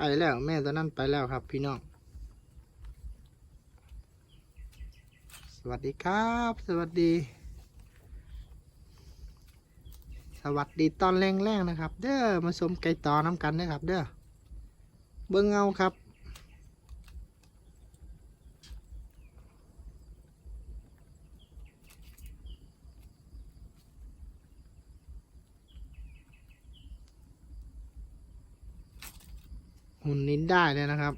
ไปแล้วแม่ตัวนั้นไปแล้วครับ พี่น้อง สวัสดีครับ สวัสดี สวัสดีตอนแรงๆนะครับ เด้อมาชมไก่ต่อน้ำกันนะครับ เด้อเบิ้งเงาครับ หุ่นนิ้นได้เลยนะครับ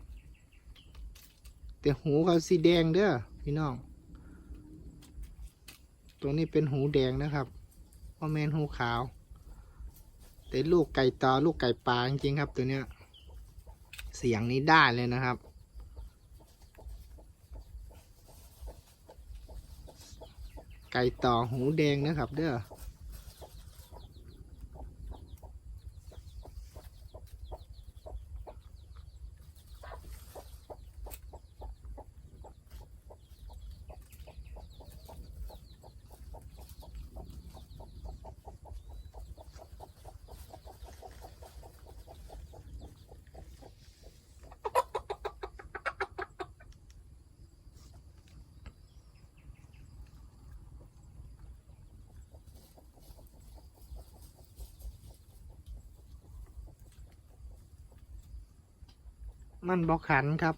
แต่หูเขาสีแดงเด้อพี่น้องตัวนี้เป็นหูแดงนะครับว่าแมนหูขาว แต่ลูกไก่ตอลูกไก่ปลาจริงๆครับ ตัวเนี้ย เสียงนี้ได้เลยนะครับ ไก่ต่อหูแดงนะครับ เด้อ มันบอกขันครับ